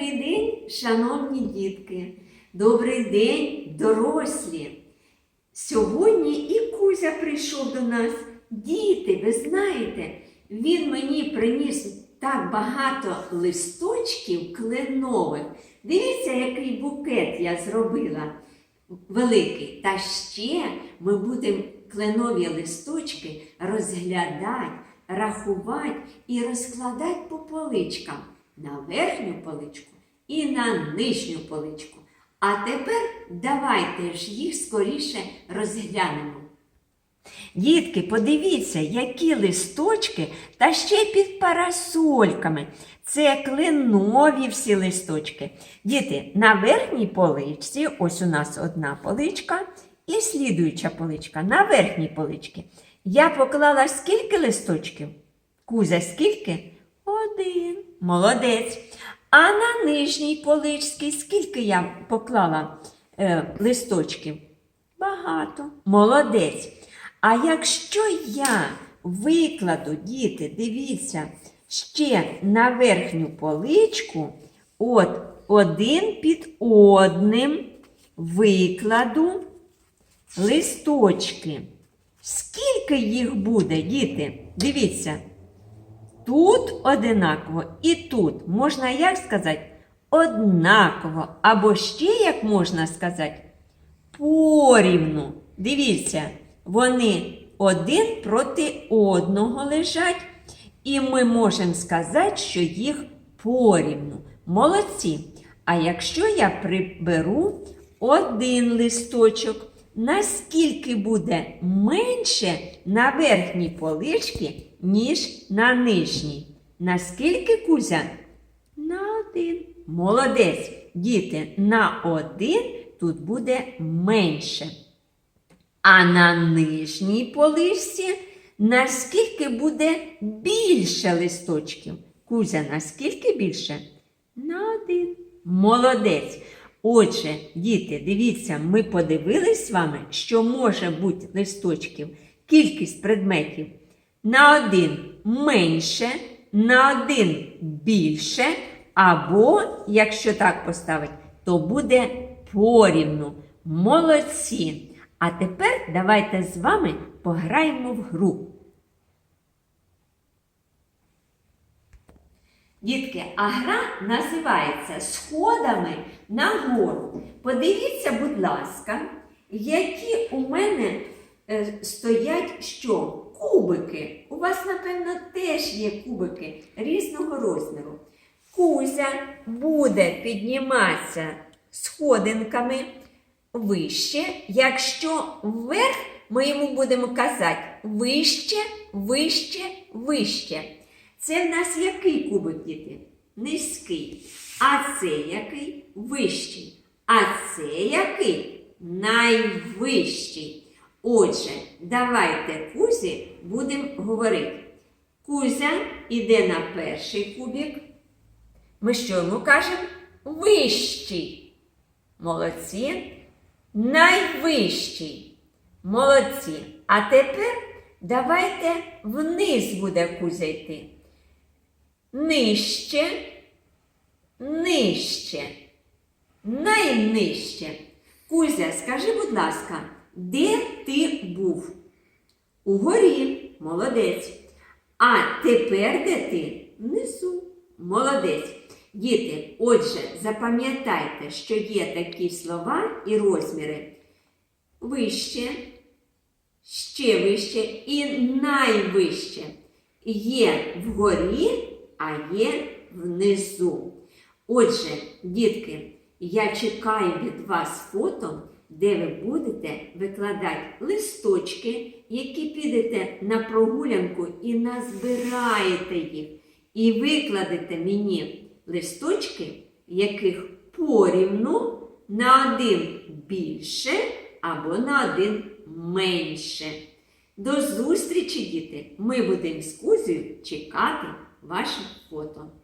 Добрий день, шановні дітки! Добрий день, дорослі! Сьогодні і Кузя прийшов до нас. Діти, ви знаєте, він мені приніс так багато листочків кленових. Дивіться, який букет я зробила великий. Та ще ми будемо кленові листочки розглядати, рахувати і розкладати по поличкам на верхню поличку і на нижню поличку. А тепер давайте ж їх скоріше розглянемо. Дітки, подивіться, які листочки та ще під парасольками. Це кленові всі листочки. Діти, на верхній поличці, ось у нас одна поличка і слідуюча поличка. На верхній поличці. Я поклала скільки листочків? Кузя, скільки? Один. Молодець. А на нижній поличці скільки я поклала е, листочків? Багато. Молодець. А якщо я викладу, діти, дивіться, ще на верхню поличку, от один під одним викладу листочки. Скільки їх буде, діти? Дивіться. Тут одинаково і тут можна як сказати? Однаково. Або ще, як можна сказати, порівну. Дивіться, вони один проти одного лежать, і ми можемо сказати, що їх порівну. Молодці. А якщо я приберу один листочок, наскільки буде менше на верхній поличці, ніж на нижній? Наскільки Кузя? На один. Молодець. Діти, на один тут буде менше. А на нижній поличці наскільки буде більше листочків? Кузя, наскільки більше? На один. Молодець. Отже, діти, дивіться, ми подивились з вами, що може бути листочків, кількість предметів на один менше, на один більше, або, якщо так поставити, то буде порівну. Молодці! А тепер давайте з вами пограємо в гру. Дітки, а гра називається Сходами на гору. Подивіться, будь ласка, які у мене е, стоять що? Кубики. У вас, напевно, теж є кубики різного розміру. Кузя буде підніматися сходинками вище, якщо вверх ми йому будемо казати вище, вище, вище. Це в нас який кубик, діти? Низький. А це який? Вищий. А це який? Найвищий. Отже, давайте Кузі будемо говорити. Кузя іде на перший кубик. Ми що йому кажемо? Вищий. Молодці. Найвищий. Молодці. А тепер давайте вниз буде Кузя йти. Нижче, нижче, найнижче. Кузя, скажи, будь ласка, де ти був? Угорі, молодець. А тепер де ти? Внизу. Молодець. Діти, отже, запам'ятайте, що є такі слова і розміри вище, ще вище і найвище. Є вгорі, а є внизу. Отже, дітки, я чекаю від вас фото, де ви будете викладати листочки, які підете на прогулянку і назбираєте їх. І викладете мені листочки, яких порівну на один більше або на один менше. До зустрічі, діти! Ми будемо з Кузею чекати ваших фото.